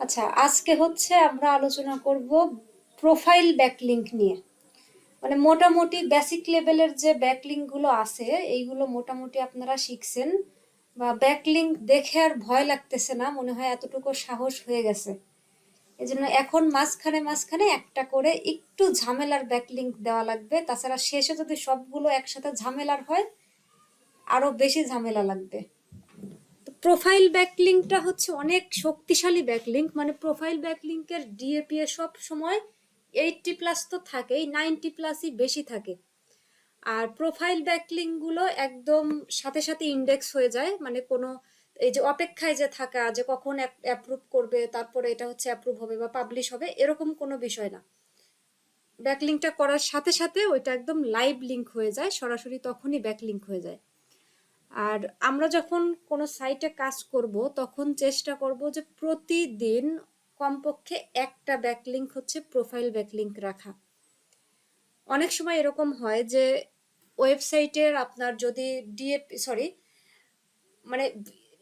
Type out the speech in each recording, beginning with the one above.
আচ্ছা আজকে হচ্ছে আমরা আলোচনা করব প্রোফাইল ব্যাকলিঙ্ক নিয়ে। মানে মোটামুটি বেসিক লেভেলের যে ব্যাকলিঙ্কগুলো আছে, এইগুলো মোটামুটি আপনারা শিখছেন বা ব্যাকলিংক দেখে আর ভয় লাগতেছে না, মনে হয় এতটুকু সাহস হয়ে গেছে। এজন্য এখন মাঝখানে মাঝখানে একটা করে একটু ঝামেলার ব্যাকলিঙ্ক দেওয়া লাগবে। তাছাড়া শেষে যদি সবগুলো একসাথে ঝামেলার হয় আরও বেশি ঝামেলা লাগবে। প্রোফাইল ব্যাকলিংকটা হচ্ছে অনেক শক্তিশালী ব্যাকলিংক মানে প্রোফাইল ব্যাকলিংকের ডিএপি এ সব সময় এইটটি প্লাস তো থাকেই নাইনটি প্লাসই বেশি থাকে। আর প্রোফাইল ব্যাকলিংকগুলো একদম সাথে সাথে ইন্ডেক্স হয়ে যায় মানে কোনো এই যে অপেক্ষায় যে থাকা, যে কখন অ্যাপ্রুভ করবে, তারপরে এটা হচ্ছে অ্যাপ্রুভ হবে বা পাবলিশ হবে, এরকম কোনো বিষয় না। ব্যাকলিংকটা করার সাথে সাথে ওইটা একদম লাইভ লিঙ্ক হয়ে যায়, সরাসরি তখনই ব্যাকলিংক হয়ে যায়। আর আমরা যখন কোনো সাইটে কাজ করব, তখন চেষ্টা করব যে প্রতিদিন কমপক্ষে একটা ব্যাকলিংক হচ্ছে প্রোফাইল ব্যাকলিংক রাখা। অনেক সময় এরকম হয় যে ওয়েবসাইটের আপনার যদি ডিএপি সরি মানে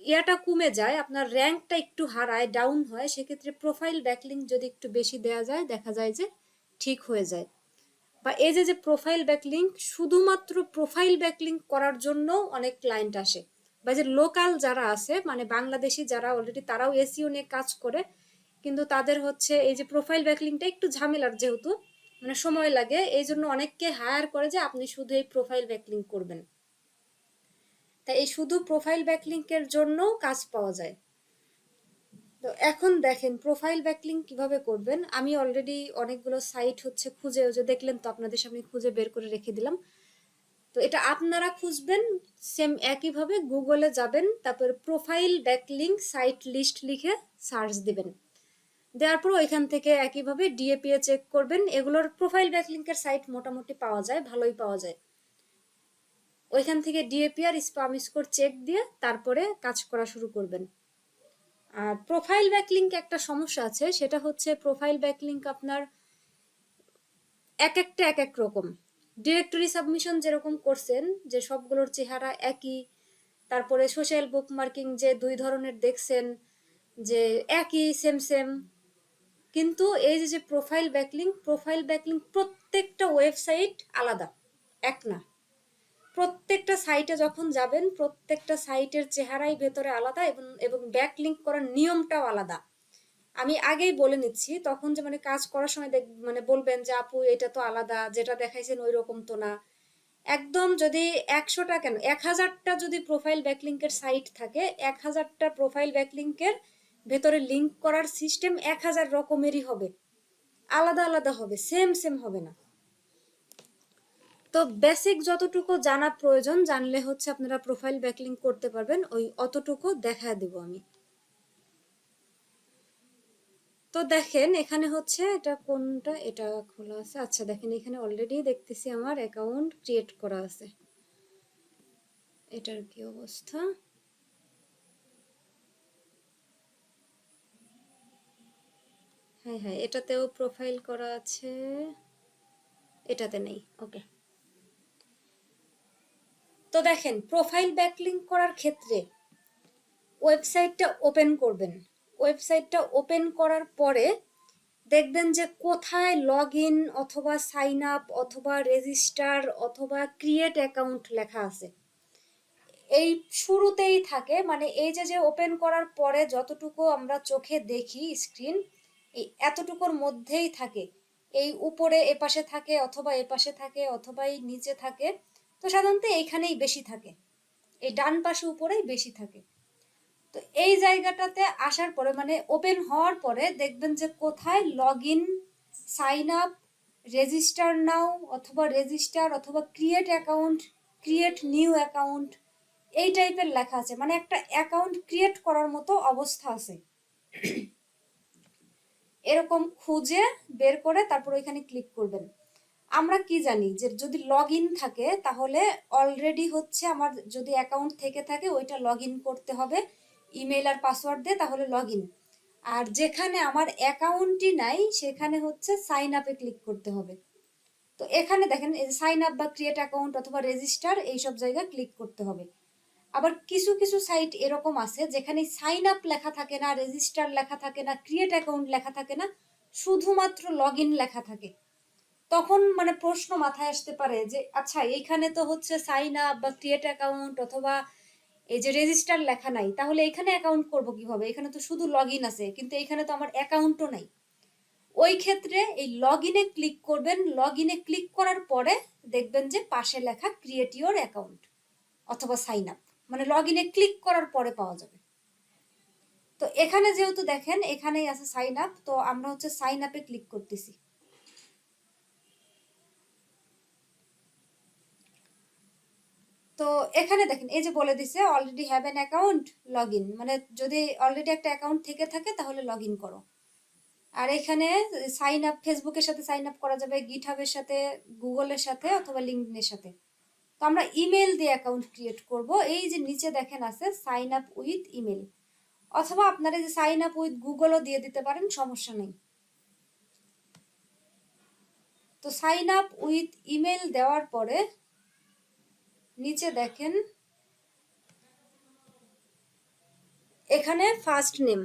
ইয়াটা কমে যায়, আপনার র্যাঙ্কটা একটু হারায় ডাউন হয়, সেক্ষেত্রে প্রোফাইল ব্যাকলিংক যদি একটু বেশি দেওয়া যায়, দেখা যায় যে ঠিক হয়ে যায়। বা এই যে যে প্রোফাইল ব্যাকলিংক শুধুমাত্র প্রোফাইল ব্যাকলিংক করার জন্য অনেক ক্লায়েন্ট আসে। বা যে লোকাল যারা আছে মানে বাংলাদেশি যারা অলরেডি তারাও এসিও নিয়ে কাজ করে, কিন্তু তাদের হচ্ছে এই যে প্রোফাইল ব্যাকলিংটা একটু ঝামেলার যেহেতু মানে সময় লাগে, এই জন্য অনেককে হায়ার করে যে আপনি শুধু এই প্রোফাইল ব্যাকলিংক করবেন। তাই এই শুধু প্রোফাইল ব্যাকলিংকের জন্য কাজ পাওয়া যায়। তো এখন দেখেন প্রোফাইল ব্যাকলিং কীভাবে করবেন? আমি অলরেডি অনেকগুলো সাইট হচ্ছে খুঁজে যে দেখলেন তো আপনাদের সামনে খুঁজে বের করে রেখে দিলাম। তো এটা আপনারা খুঁজবেন সেম একইভাবে গুগলে যাবেন, তারপর প্রোফাইল ব্যাকলিং সাইট লিস্ট লিখে সার্চ দিবেন। দেওয়ার পর ওইখান থেকে একইভাবে ডিএপিএ চেক করবেন, এগুলোর প্রোফাইল ব্যাকলিংকের সাইট মোটামুটি পাওয়া যায়, ভালোই পাওয়া যায়। ওইখান থেকে ডিএপিআর স্পাম স্কোর চেক দিয়ে তারপরে কাজ করা শুরু করবেন। আর প্রোফাইল ব্যাকলিংক একটা সমস্যা আছে, সেটা হচ্ছে প্রোফাইল ব্যাকলিংক আপনার এক একটা, এক এক রকম। ডিরেক্টরি সাবমিশন যেরকম করছেন, যে সবগুলোর চেহারা একই, তারপরে সোশ্যাল বুক মার্কিং যে দুই ধরনের দেখছেন, যে একই সেম সেম কিন্তু এই যে প্রোফাইল ব্যাকলিংক প্রোফাইল ব্যাকলিংক প্রত্যেকটা ওয়েবসাইট আলাদা, এক না। প্রত্যেকটা সাইটে যখন যাবেন, প্রত্যেকটা সাইটের চেহারাই ভেতরে আলাদা এবং এবং ব্যাক লিঙ্ক করার নিয়মটাও আলাদা। আমি আগেই বলে নিচ্ছি, তখন যে মানে কাজ করার সময় দেখ মানে বলবেন যে, আপু, এটা তো আলাদা, যেটা দেখাইছেন ওই রকম তো না। একদম যদি একশোটা কেন, এক হাজারটা যদি প্রোফাইল ব্যাকলিঙ্কের সাইট থাকে, এক হাজারটা প্রোফাইল ব্যাকলিঙ্কের ভেতরে লিঙ্ক করার সিস্টেম এক হাজার রকমেরই হবে। আলাদা আলাদা হবে সেম সেম হবে না। তো বেসিক যতটুকু জানা প্রয়োজন, জানলে হচ্ছে আপনারা প্রোফাইল ব্যাকলিং করতে পারবেন, ওই অতটুকু দেখা দেব আমি। তো দেখেন, এখানে হচ্ছে এটা কোনটা? এটা খোলা আছে। আচ্ছা দেখেন, এখানে অলরেডি দেখতেছি আমার অ্যাকাউন্ট ক্রিয়েট করা আছে। এটার কি অবস্থা? হ্যাঁ হ্যাঁ এটাতেও প্রোফাইল করা আছে। এটাতে নেই ওকে তো দেখেন প্রোফাইল ব্যাকলিং করার ক্ষেত্রে ওয়েবসাইটটা ওপেন করবেন। ওয়েবসাইটটা ওপেন করার পরে দেখবেন যে কোথায় লগ ইন অথবা সাইন আপ অথবা রেজিস্টার অথবা ক্রিয়েট অ্যাকাউন্ট লেখা আছে। এই শুরুতেই থাকে মানে এই যে যে ওপেন করার পরে যতটুকু আমরা চোখে দেখি স্ক্রিন এই এতটুকুর মধ্যেই থাকে। এই উপরে এপাশে থাকে অথবা এপাশে থাকে অথবা এই নিচে থাকে। তো সাধারণত এইখানেই বেশি থাকে। এই ডান পাশে উপরেই বেশি থাকে। তো এই জায়গাটাতে আসার পরে মানে ওপেন হওয়ার পরে দেখবেন যে কোথায় log in sign up register now অথবা রেজিস্টার অথবা create account create new account এই টাইপের লেখা আছে। মানে একটা অ্যাকাউন্ট ক্রিয়েট করার মতো অবস্থা আছে। এরকম খুঁজে বের করে তারপর ওইখানে ক্লিক করবেন। আমরা কি জানি যে যদি লগ ইন থাকে তাহলে অলরেডি হচ্ছে আমার যদি অ্যাকাউন্ট থেকে থাকে ওইটা লগ ইন করতে হবে। ইমেল আর পাসওয়ার্ড দিয়ে তাহলে লগ ইন আর যেখানে আমার অ্যাকাউন্টই নাই, সেখানে হচ্ছে সাইন আপে ক্লিক করতে হবে। তো এখানে দেখেন সাইন আপ বা ক্রিয়েট অ্যাকাউন্ট অথবা রেজিস্টার এইসব জায়গায় ক্লিক করতে হবে। আবার কিছু কিছু সাইট এরকম আছে যেখানে সাইন আপ লেখা থাকে না রেজিস্টার লেখা থাকে না ক্রিয়েট অ্যাকাউন্ট লেখা থাকে না, শুধুমাত্র লগ ইন লেখা থাকে। তখন মানে প্রশ্ন মাথায় আসতে পারে যে আচ্ছা এইখানে তো হচ্ছে সাইন আপ বা ক্রিয়েট অ্যাকাউন্ট অথবা এই যে রেজিস্টার লেখা নাই, তাহলে এখানে অ্যাকাউন্ট করব কীভাবে? এখানে তো শুধু লগ ইন আছে, কিন্তু এখানে তো আমার অ্যাকাউন্টও নাই। ওই ক্ষেত্রে এই লগ ইনে ক্লিক করবেন লগ ইনে ক্লিক করার পরে দেখবেন যে পাশে লেখা ক্রিয়েট ইওর অ্যাকাউন্ট অথবা সাইন আপ মানে লগ ইনে ক্লিক করার পরে পাওয়া যাবে। তো এখানে যেহেতু দেখেন, এখানেই আছে সাইন আপ তো আমরা হচ্ছে সাইন আপে ক্লিক করতেছি। তো এখানে দেখেন, এই যে বলে দিছে already have an account log in মানে যদি অলরেডি একটা অ্যাকাউন্ট থেকে থাকে, তাহলে লগ ইন করো। আর এখানে সাইন আপ ফেসবুকের সাথে সাইন আপ করা যাবে গিট হাবের সাথে গুগলের সাথে, অথবা লিঙ্কডইনের সাথে। তো আমরা ইমেল দিয়ে অ্যাকাউন্ট ক্রিয়েট করব। এই যে নিচে দেখেন আছে সাইন আপ উইথ ইমেল অথবা আপনারা যে সাইন আপ উইথ গুগলও দিয়ে দিতে পারেন, সমস্যা নেই। তো সাইন আপ উইথ ইমেল দেওয়ার পরে নিচে দেখেন। এখানে ফার্স্ট নেম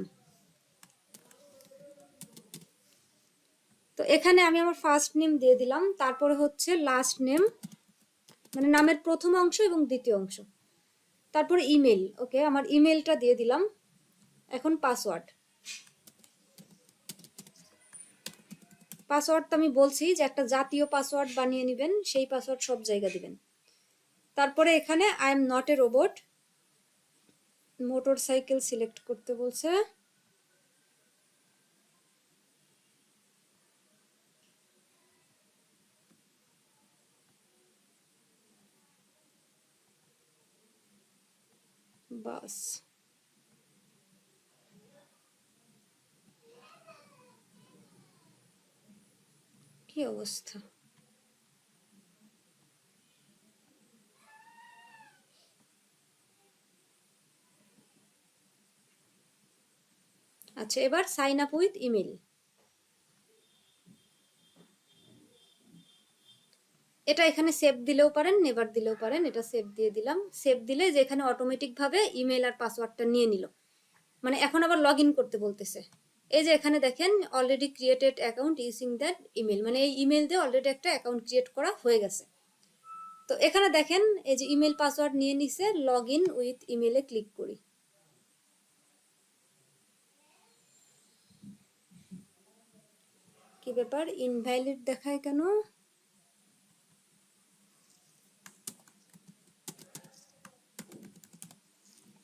তো এখানে আমি আমার ফার্স্ট নেম দিয়ে দিলাম, তারপরে হচ্ছে লাস্ট নেম মানে নামের প্রথম অংশ এবং দ্বিতীয় অংশ। তারপরে ইমেল ওকে আমার ইমেলটা দিয়ে দিলাম। এখন পাসওয়ার্ড পাসওয়ার্ড তো আমি বলছি যে একটা জাতীয় পাসওয়ার্ড বানিয়ে নেবেন, সেই পাসওয়ার্ড সব জায়গা দিবেন। তারপরে এখানে I am not a robot motorcycle select করতে বলছে। বাস। কি অবস্থা? আচ্ছা এবার সাইন আপ উইথ ইমেল এটা এখানে সেভ দিলেও পারেন নেভার দিলেও পারেন, এটা সেভ দিয়ে দিলাম। সেভ দিলে যে এখানে অটোমেটিক ভাবে ইমেল আর পাসওয়ার্ডটা নিয়ে নিল। মানে এখন আবার লগ করতে বলতেছে। এই যে এখানে দেখেন already created account using that email মানে এই ইমেল দিয়ে অলরেডি একটা অ্যাকাউন্ট ক্রিয়েট করা হয়ে গেছে। তো এখানে দেখেন, এই যে ইমেল পাসওয়ার্ড নিয়ে নিছে লগ ইন উইথ ইমেলে ক্লিক করি। কি ব্যাপার ইনভ্যালিড দেখায় কেন?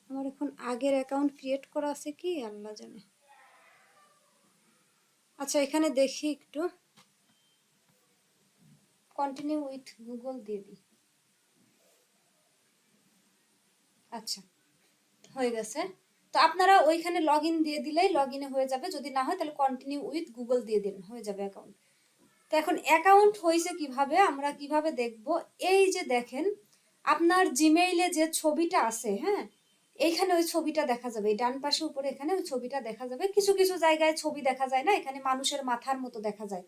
আমার এখন আগের অ্যাকাউন্ট ক্রিয়েট করা আছে কি? আল্লাহ জানে। আচ্ছা এখানে দেখি একটু। কন্টিনিউ উইথ গুগল দিয়ে দিই। আচ্ছা হয়ে গেছে। তো আপনারা ওইখানে লগ ইন দিয়ে দিলেই লগ ইনে হয়ে যাবে। যদি না হয়, তাহলে কন্টিনিউ উইথ গুগল দিয়ে দিন হয়ে যাবে অ্যাকাউন্ট তো এখন অ্যাকাউন্ট হয়েছে কীভাবে? আমরা কীভাবে দেখব? এই যে দেখেন, আপনার জিমেইলে যে ছবিটা আছে হ্যাঁ? এইখানে ওই ছবিটা দেখা যাবে। ডান পাশে উপরে এখানে ওই ছবিটা দেখা যাবে। কিছু কিছু জায়গায় ছবি দেখা যায় না, এখানে মানুষের মাথার মতো দেখা যায়।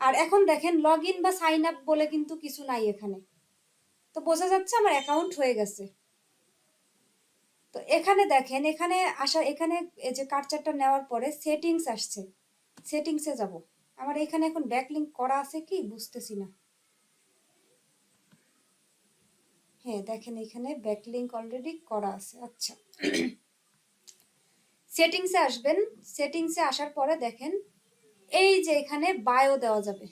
আর এখন দেখেন লগ ইন বা সাইন আপ বলে কিন্তু কিছু নাই এখানে। তো বোঝা যাচ্ছে আমার অ্যাকাউন্ট হয়ে গেছে। তো এখানে দেখেন, এখানে আসা, এখানে এই যে কার্চারটা নেওয়ার পরে সেটিংস আসছে। সেটিংসে যাব। আমার এখানে এখন ব্যাকলিঙ্ক করা আছে কি? বুঝতেছি না। হ্যাঁ দেখেন এখানে ব্যাকলিঙ্ক অলরেডি করা আছে। আচ্ছা। সেটিংসে আসবেন। সেটিংসে আসার পরে দেখেন, এই যে এখানে বায়ো দেওয়া যাবে।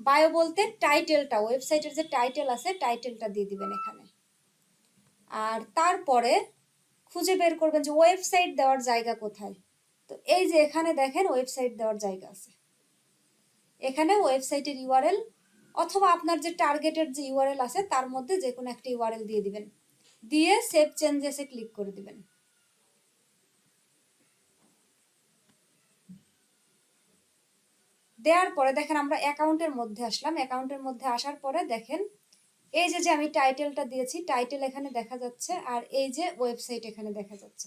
বায়ো বলতে টাইটেলটা ওয়েবসাইটের যে টাইটেল আছে টাইটেলটা দিয়ে দিবেন এখানে। আর তারপরে খুঁজে বের করবেন যে ওয়েবসাইট দেওয়ার জায়গা কোথায়। তো এই যে এখানে দেখেন ওয়েবসাইট দেওয়ার জায়গা আছে। এখানে ওয়েবসাইটের ইউআরএল অথবা আপনার যে টার্গেটের যে ইউআরএল আছে, তার মধ্যে যে কোনো একটা ইউআরএল দিয়ে দিবেন। দিয়ে সেভ চেঞ্জেসে ক্লিক করে দিবেন। দেওয়ার পরে দেখেন আমরা অ্যাকাউন্টের মধ্যে আসলাম। অ্যাকাউন্টের মধ্যে আসার পরে দেখেন এই যে যে আমি টাইটেলটা দিয়েছি টাইটেল এখানে দেখা যাচ্ছে, আর এই যে ওয়েবসাইট এখানে দেখা যাচ্ছে।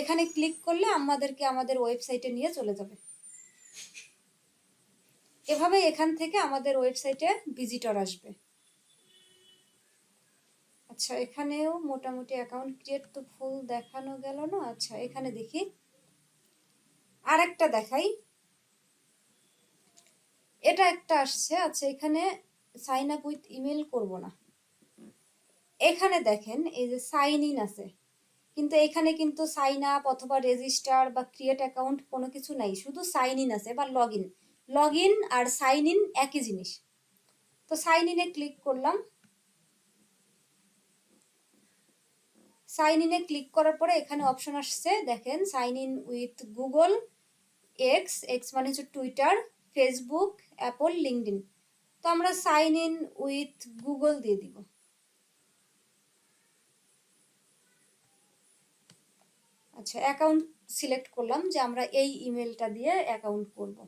এখানে ক্লিক করলে আমাদেরকে আমাদের ওয়েবসাইটে নিয়ে চলে যাবে। এভাবে এখান থেকে আমাদের ওয়েবসাইটে ভিজিটর আসবে। আচ্ছা এখানেও মোটামুটি অ্যাকাউন্ট ক্রিয়েট তো ফুল দেখানো গেল না? আচ্ছা এখানে দেখি। আরেকটা দেখাই। এটা একটা আসছে আচ্ছা এখানে সাইন আপ উইথ ইমেল করব না। এখানে দেখেন, এই যে সাইন ইন আছে। কিন্তু এখানে কিন্তু সাইন আপ অথবা রেজিস্টার বা ক্রিয়েট অ্যাকাউন্ট কোনো কিছু নাই। শুধু সাইন ইন আছে বা লগ ইন লগ ইন আর সাইন ইন একই জিনিস। তো সাইন ইনে ক্লিক করলাম। সাইন ইনে ক্লিক করার পরে এখানে অপশন আসছে, দেখেন sign in with Google X X মানে হচ্ছে টুইটার ফেসবুক অ্যাপল লিঙ্কডিন তো আমরা সাইন ইন উইথ গুগল দিয়ে দিব। আচ্ছা অ্যাকাউন্ট সিলেক্ট করলাম যে আমরা এই ইমেলটা দিয়ে অ্যাকাউন্ট করব।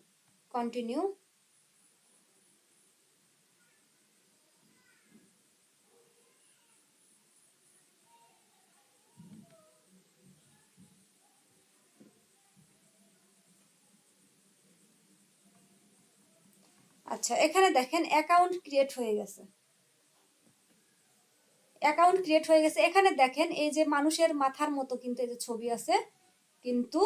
কন্টিনিউ আচ্ছা এখানে দেখেন অ্যাকাউন্ট ক্রিয়েট হয়ে গেছে। অ্যাকাউন্ট ক্রিয়েট হয়ে গেছে। এখানে দেখেন এই যে মানুষের মাথার মতো কিন্তু এই যে ছবি আছে, কিন্তু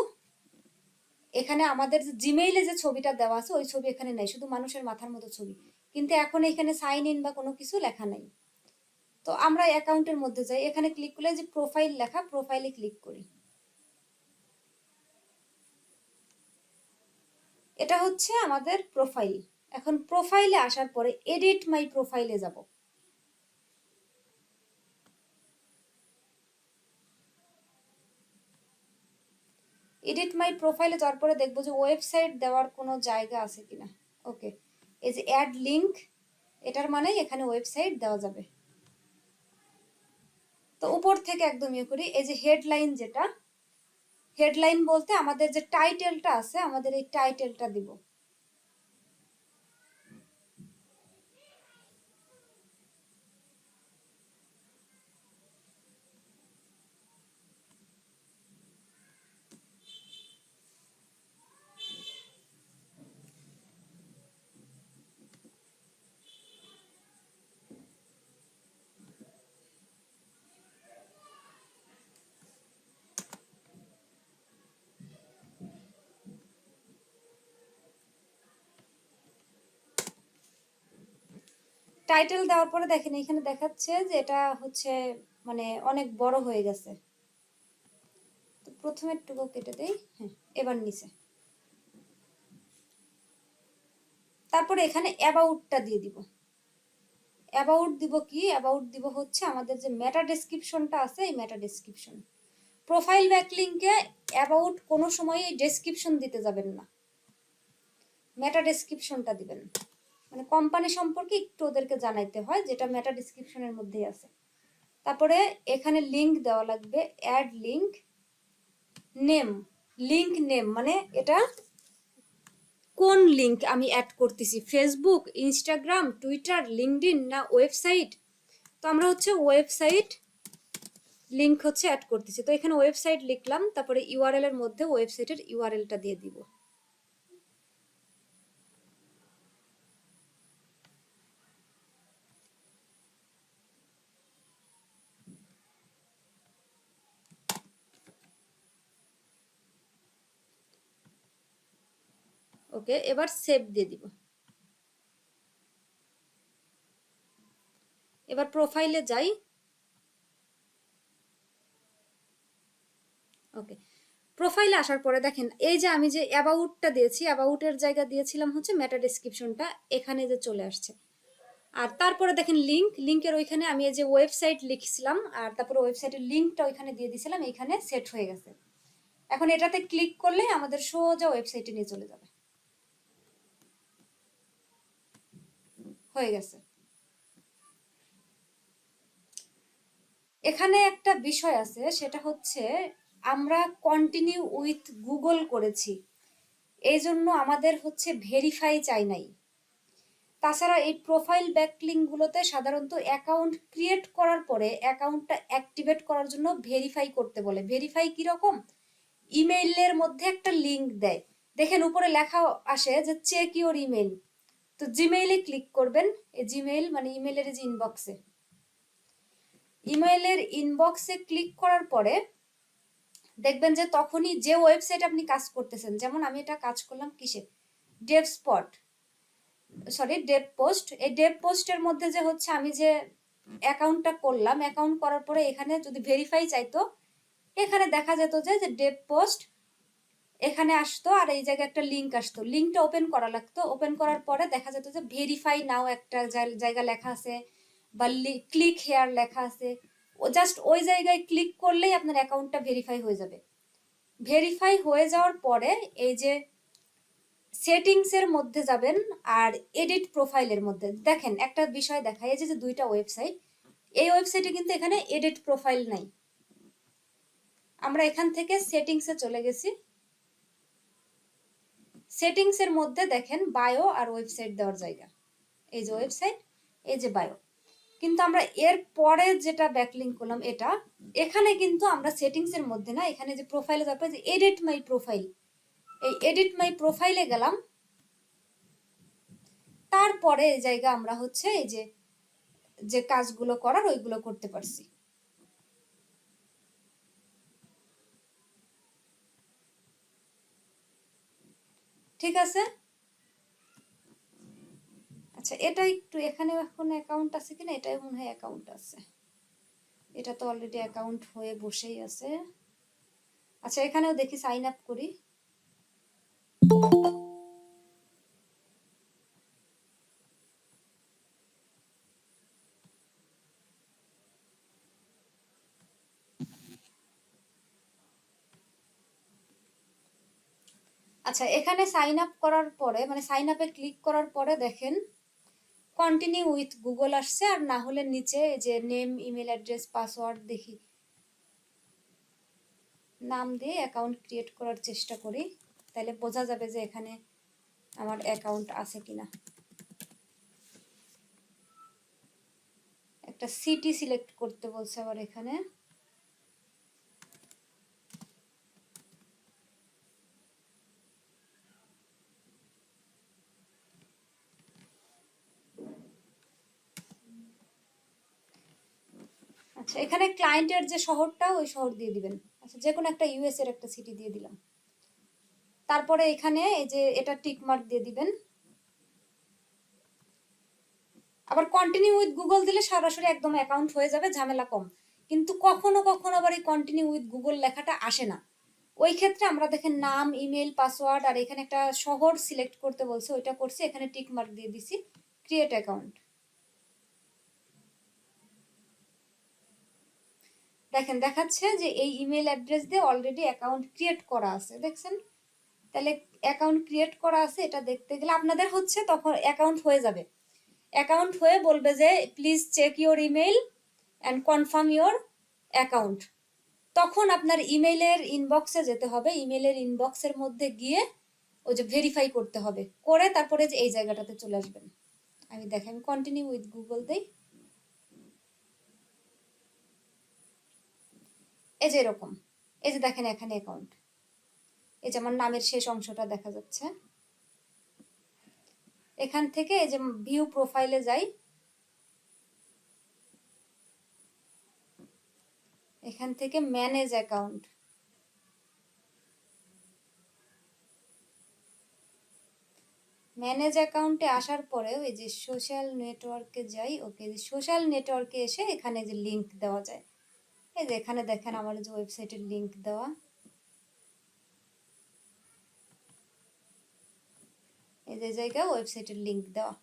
এখানে আমাদের যে জিমেইলে যে ছবিটা দেওয়া আছে, ওই ছবি এখানে নাই, শুধু মানুষের মাথার মতো ছবি। কিন্তু এখন এখানে সাইন ইন বা কোনো কিছু লেখা নাই। তো আমরা অ্যাকাউন্টের মধ্যে যাই, এখানে ক্লিক করলে যে প্রোফাইল লেখা প্রোফাইলে ক্লিক করি। এটা হচ্ছে আমাদের প্রোফাইল এখন প্রোফাইলে আসার পরে এডিট মাই প্রোফাইলে যাব। এডিট মাই প্রোফাইলে যাওয়ার পরে দেখব যে ওয়েবসাইট দেওয়ার কোনো জায়গা আছে কিনা। ওকে এই যে অ্যাড লিঙ্ক এটার মানে এখানে ওয়েবসাইট দেওয়া যাবে। তো উপর থেকে একদম ইয়ে করি, এই যে হেডলাইন যেটা হেডলাইন বলতে আমাদের যে টাইটেলটা আছে, আমাদের এই টাইটেলটা দিব। টাইটেল দেওয়ার পরে দেখেন, এখানে দেখাচ্ছে যে এটা হচ্ছে মানে অনেক বড় হয়ে গেছে। তো প্রথমে টুকু কেটে দেই হ্যাঁ এবার নিচে। তারপরে এখানে অ্যাবাউটটা দিয়ে দিব। অ্যাবাউট দিব কি? অ্যাবাউট দিব হচ্ছে আমাদের যে মেটা ডেসক্রিপশনটা আছে, এই মেটা ডেসক্রিপশন প্রোফাইল ব্যাকলিংকে অ্যাবাউট কোনো সময় এই ডেসক্রিপশন দিতে যাবেন না। মেটা ডেসক্রিপশনটা দিবেন। মানে কোম্পানি সম্পর্কে একটু ওদেরকে জানাইতে হয়, যেটা মেটা ডিসক্রিপশনের মধ্যেই আছে। তারপরে এখানে লিংক দেওয়া লাগবে add link name link name মানে এটা কোন লিংক আমি অ্যাড করতেছি? ফেসবুক ইনস্টাগ্রাম টুইটার লিঙ্কডিন না ওয়েবসাইট তো আমরা হচ্ছে ওয়েবসাইট লিংক হচ্ছে অ্যাড করতেছি। তো এখানে ওয়েবসাইট লিখলাম, তারপরে ইউআরএল এর মধ্যে ওয়েবসাইটের ইউআরএলটা দিয়ে দিব। ওকে, এবার সেভ দিয়ে দিব। এবার প্রোফাইলে যাই। ওকে প্রোফাইলে আসার পরে দেখেন, এই যে আমি যে অ্যাবাউটটা দিয়েছি অ্যাবাউটের জায়গা দিয়েছিলাম হচ্ছে মেটা ডেসক্রিপশনটা এখানে যে চলে আসছে। আর তারপরে দেখেন লিঙ্ক লিঙ্কের ওইখানে আমি এই যে ওয়েবসাইট লিখছিলাম, আর তারপরে ওয়েবসাইটের লিঙ্কটা ওইখানে দিয়ে দিয়েছিলাম এখানে সেট হয়ে গেছে। এখন এটাতে ক্লিক করলে আমাদের সোজা ওয়েবসাইটে নিয়ে চলে যাবে। হয়ে গেছে। এখানে একটা বিষয় আছে, সেটা হচ্ছে আমরা কন্টিনিউ উইথ গুগল করেছি। এই জন্য আমাদের হচ্ছে ভেরিফাই চাই নাই। তাছাড়া এই প্রোফাইল ব্যাকলিংগুলোতে সাধারণত অ্যাকাউন্ট ক্রিয়েট করার পরে অ্যাকাউন্টটা অ্যাক্টিভেট করার জন্য ভেরিফাই করতে বলে। ভেরিফাই কীরকম ইমেইলের মধ্যে একটা লিঙ্ক দেয়। দেখেন উপরে লেখা আসে যে চেক ইউর ইমেইল তো জিমেইলে ক্লিক করবেন, এই জিমেইল মানে ইমেইলের যে ইনবক্সে ইমেইলের ইনবক্সে ক্লিক করার পরে দেখবেন যে তখনই যে ওয়েবসাইট আপনি কাজ করতেছেন, যেমন আমি এটা কাজ করলাম কিসে? Dev spot sorry dev post এই ডেভ পোস্টের মধ্যে যে হচ্ছে আমি যে অ্যাকাউন্টটা করলাম অ্যাকাউন্ট করার পরে এখানে যদি ভেরিফাই চাইতো, এখানে দেখা যেত যে ডেভ পোস্ট এখানে আসতো আর এই জায়গায় একটা লিঙ্ক আসতো। লিঙ্কটা ওপেন করা লাগতো। ওপেন করার পরে দেখা যেত যে ভেরিফাই নাও একটা জায়গা লেখা আছে বা ক্লিক হেয়ার লেখা আছে। জাস্ট ওই জায়গায় ক্লিক করলেই আপনার অ্যাকাউন্টটা ভেরিফাই হয়ে যাবে। ভেরিফাই হয়ে যাওয়ার পরে এই যে সেটিংস এর মধ্যে যাবেন আর এডিট প্রোফাইলের মধ্যে। দেখেন একটা বিষয় দেখায় যে দুইটা ওয়েবসাইট এই ওয়েবসাইটে কিন্তু এখানে এডিট প্রোফাইল নাই। আমরা এখান থেকে সেটিংসে চলে গেছি। সেটিংস এর মধ্যে দেখেন বায়ো আর ওয়েবসাইট দেওয়ার জায়গা। এই যে ওয়েবসাইট এই যে বায়ো কিন্তু আমরা এর পরে যেটা ব্যাকলিঙ্ক করলাম এটা, এখানে কিন্তু আমরা সেটিংস এর মধ্যে না, এখানে যে প্রোফাইলে তারপরে যে এডিট মাই প্রোফাইল এই এডিট মাই প্রোফাইলে গেলাম। তারপরে এই জায়গা আমরা হচ্ছে এই যে যে কাজগুলো করার ওইগুলো করতে পারছি। ঠিক আছে? আচ্ছা এটা একটু এখানে এখন অ্যাকাউন্ট আছে কিনা? এটাই মনে হয় অ্যাকাউন্ট আছে। এটা তো অলরেডি অ্যাকাউন্ট হয়ে বসেই আছে। আচ্ছা এখানেও দেখি সাইন আপ করি। আচ্ছা এখানে সাইন আপ করার পরে মানে সাইন আপে ক্লিক করার পরে দেখেন কন্টিনিউ উইথ গুগল আসছে, আর না হলে নিচে যে নেম ইমেল অ্যাড্রেস পাসওয়ার্ড দেখি, নাম দিয়ে অ্যাকাউন্ট ক্রিয়েট করার চেষ্টা করি, তাহলে বোঝা যাবে যে এখানে আমার অ্যাকাউন্ট আছে কিনা। একটা সিটি সিলেক্ট করতে বলছে আবার এখানে। আচ্ছা এখানে ক্লায়েন্টের যে শহরটা, ওই শহর দিয়ে দিবেন। আচ্ছা যে কোনো একটা ইউএস এর একটা সিটি দিয়ে দিলাম। তারপরে এখানে এই যে এটা টিক মার্ক দিয়ে দিবেন। আবার কন্টিনিউ উইথ গুগল দিলে সরাসরি একদম অ্যাকাউন্ট হয়ে যাবে, ঝামেলা কম। কিন্তু কখনো কখনো আবার এই কন্টিনিউ উইথ গুগল লেখাটা আসে না। ওই ক্ষেত্রে আমরা দেখেন নাম ইমেল পাসওয়ার্ড আর এখানে একটা শহর সিলেক্ট করতে বলছে, ওইটা করছি, এখানে টিক মার্ক দিয়ে দিছি ক্রিয়েট অ্যাকাউন্ট দেখেন, দেখাচ্ছে যে এই ইমেল অ্যাড্রেস দিয়ে অলরেডি অ্যাকাউন্ট ক্রিয়েট করা আছে, দেখছেন? তাহলে অ্যাকাউন্ট ক্রিয়েট করা আছে, এটা দেখতে গেলে আপনাদের হচ্ছে তখন অ্যাকাউন্ট হয়ে যাবে। অ্যাকাউন্ট হয়ে বলবে যে please check your email and confirm your account তখন আপনার ইমেইলের ইনবক্সে যেতে হবে। ইমেইলের ইনবক্সের মধ্যে গিয়ে ওই যে ভেরিফাই করতে হবে। করে তারপরে যে এই জায়গাটাতে চলে আসবেন। আমি দেখেন কন্টিনিউ উইথ গুগল দেই। এই যে এরকম। এই যে দেখেন এখানে অ্যাকাউন্ট এই যে আমার নামের শেষ অংশটা দেখা যাচ্ছে। এখান থেকে এই যে ভিউ প্রোফাইলে যাই। এখান থেকে ম্যানেজ অ্যাকাউন্ট ম্যানেজ অ্যাকাউন্টে আসার পরেও এই যে সোশ্যাল নেটওয়ার্কে যাই ওকে সোশ্যাল নেটওয়ার্কে এসে এখানে যে লিংক দেওয়া যায়। এই যে এখানে দেখেন আমার যে ওয়েবসাইটের লিঙ্ক দেওয়া। এই যে জায়গায় ওয়েবসাইটের লিঙ্ক দেওয়া।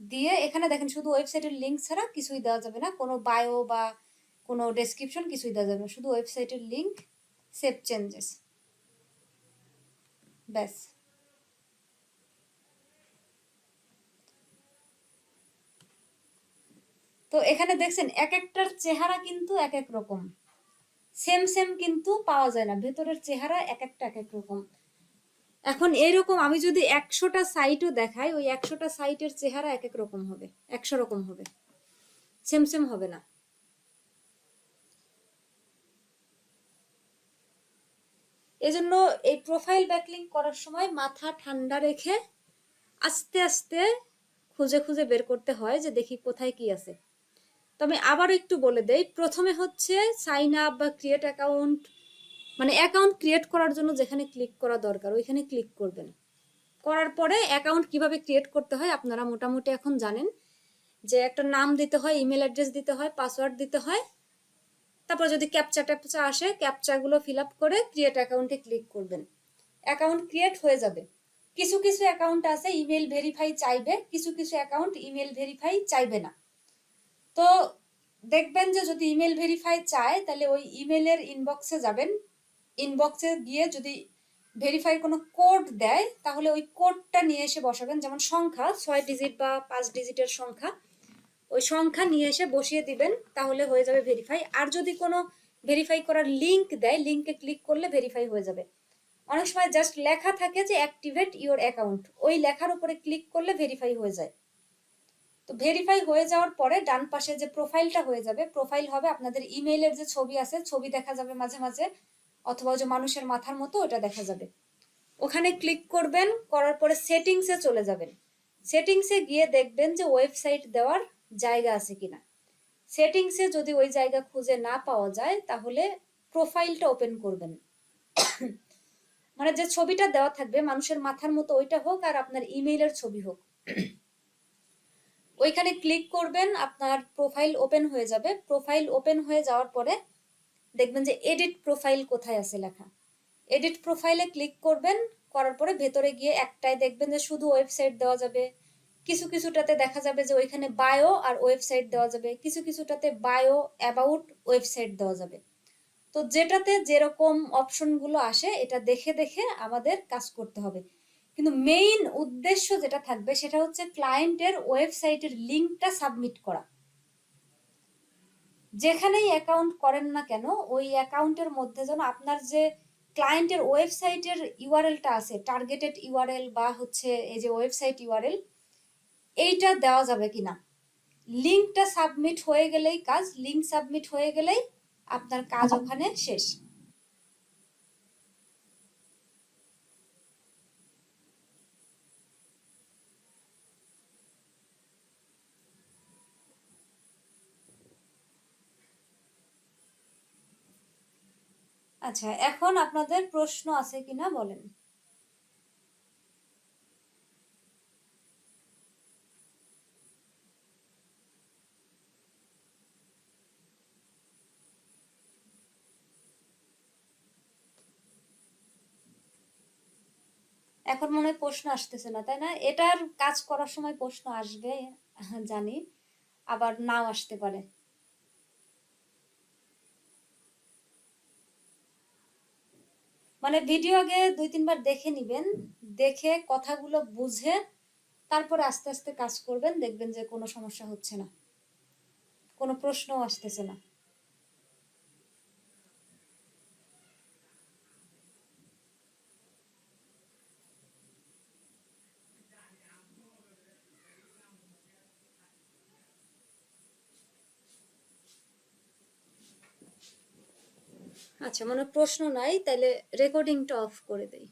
দিয়ে এখানে দেখেন শুধু ওয়েবসাইটের লিঙ্ক ছাড়া কিছুই দেওয়া যাবে না, কোনো বায়ো বা কোনো ডেসক্রিপশন কিছুই দেওয়া যাবে না, শুধু ওয়েবসাইটের লিঙ্ক সেভ চেঞ্জেস ব্যাস। তো এখানে দেখছেন এক একটার চেহারা কিন্তু এক এক রকম। সেম সেম কিন্তু পাওয়া যায় না। ভেতরের চেহারা এক একটা এক এক রকম। এখন এইরকম আমি যদি একশোটা সাইটও দেখাই, ওই একশোটা সাইটের চেহারা এক এক রকম হবে। একশো রকম হবে। সেম সেম হবে না। এজন্য এই প্রোফাইল ব্যাকলিং করার সময় মাথা ঠান্ডা রেখে আস্তে আস্তে খুঁজে খুঁজে বের করতে হয় যে দেখি কোথায় কি আছে। তবে আবারও একটু বলে দেই, প্রথমে হচ্ছে সাইন আপ বা ক্রিয়েট অ্যাকাউন্ট মানে অ্যাকাউন্ট ক্রিয়েট করার জন্য যেখানে ক্লিক করা দরকার, ওইখানে ক্লিক করবেন। করার পরে অ্যাকাউন্ট কীভাবে ক্রিয়েট করতে হয় আপনারা মোটামুটি এখন জানেন। যে একটা নাম দিতে হয় ইমেল অ্যাড্রেস দিতে হয় পাসওয়ার্ড দিতে হয়, তারপর যদি ক্যাপচা ট্যাপচা আসে ক্যাপচাগুলো ফিল আপ করে ক্রিয়েট অ্যাকাউন্টে ক্লিক করবেন। অ্যাকাউন্ট ক্রিয়েট হয়ে যাবে। কিছু কিছু অ্যাকাউন্ট আছে ইমেল ভেরিফাই চাইবে, কিছু কিছু অ্যাকাউন্ট ইমেল ভেরিফাই চাইবে না। তো দেখবেন যে যদি ইমেল ভেরিফাই চায়, তাহলে ওই ইমেলের ইনবক্সে যাবেন। ইনবক্সে গিয়ে যদি ভেরিফাই কোনো কোড দেয়, তাহলে ওই কোডটা নিয়ে এসে বসাবেন। যেমন সংখ্যা, ছয় ডিজিট বা পাঁচ ডিজিটের সংখ্যা, ওই সংখ্যা নিয়ে এসে বসিয়ে দিবেন, তাহলে হয়ে যাবে ভেরিফাই আর যদি কোনো ভেরিফাই করার লিংক দেয় লিঙ্কে ক্লিক করলে ভেরিফাই হয়ে যাবে। অনেক সময় জাস্ট লেখা থাকে যে অ্যাক্টিভেট ইওর অ্যাকাউন্ট ওই লেখার উপরে ক্লিক করলে ভেরিফাই হয়ে যায়। তো ভেরিফাই হয়ে যাওয়ার পরে ডান পাশে যে প্রোফাইলটা হয়ে যাবে প্রোফাইল হবে আপনাদের ইমেইলের যে ছবি আছে, ছবি দেখা যাবে মাঝে মাঝে, অথবা যে মানুষের মাথার মতো ওটা দেখা যাবে। ওখানে ক্লিক করবেন, করার পরে সেটিংসে চলে যাবেন। সেটিংসে গিয়ে দেখবেন যে ওয়েবসাইট দেওয়ার জায়গা আছে কিনা। সেটিংসে যদি ওই জায়গা খুঁজে না পাওয়া যায়, তাহলে প্রোফাইলটা ওপেন করবেন। মানে যে ছবিটা দেওয়া থাকবে, মানুষের মাথার মতো ওইটা হোক আর আপনার ইমেইলের ছবি হোক। ওইখানে ক্লিক করবেন, আপনার প্রোফাইল ওপেন হয়ে যাবে। প্রোফাইল ওপেন হয়ে যাওয়ার পরে দেখবেন যে এডিট প্রোফাইল কোথায় আছে লেখা। এডিট প্রোফাইলে ক্লিক করবেন, করার পরে ভেতরে গিয়ে একটাই দেখবেন যে শুধু ওয়েবসাইট দেওয়া যাবে। কিছু কিছুটাতে দেখা যাবে যে ওইখানে বায়ো আর ওয়েবসাইট দেওয়া যাবে। কিছু কিছুটাতে বায়ো অ্যাবাউট ওয়েবসাইট দেওয়া যাবে। তো যেটাতে যেরকম অপশনগুলো আসে, এটা দেখে দেখে আমাদের কাজ করতে হবে। কিন্তু মেইন উদ্দেশ্য যেটা থাকবে সেটা হচ্ছে ক্লায়েন্টের ওয়েবসাইটের লিঙ্কটা সাবমিট করা। যেখানেই অ্যাকাউন্ট করেন না কেন ওই অ্যাকাউন্টের মধ্যে যেন আপনার যে ক্লায়েন্টের ওয়েবসাইটের ইউআরএলটা আছে টার্গেটেড ইউআরএল বা হচ্ছে এই যে ওয়েবসাইট ইউআরএল এইটা দেওয়া যাবে কিনা? লিঙ্কটা সাবমিট হয়ে গেলেই কাজ লিঙ্ক সাবমিট হয়ে গেলেই আপনার কাজ ওখানে শেষ। আচ্ছা এখন আপনাদের প্রশ্ন আছে কিনা বলেন। এখন মনে হয় প্রশ্ন আসতেছে না, তাই না? এটার কাজ করার সময় প্রশ্ন আসবে, জানি, আবার নাও আসতে পারে। মানে ভিডিও আগে দুই, তিনবার দেখে নিবেন, দেখে কথাগুলো বুঝে তারপরে আস্তে আস্তে কাজ করবেন, দেখবেন যে কোনো সমস্যা হচ্ছে না, কোনো প্রশ্নও আসতেছে না। আচ্ছা মানে প্রশ্ন নাই তাহলে রেকর্ডিংটা অফ করে দেই।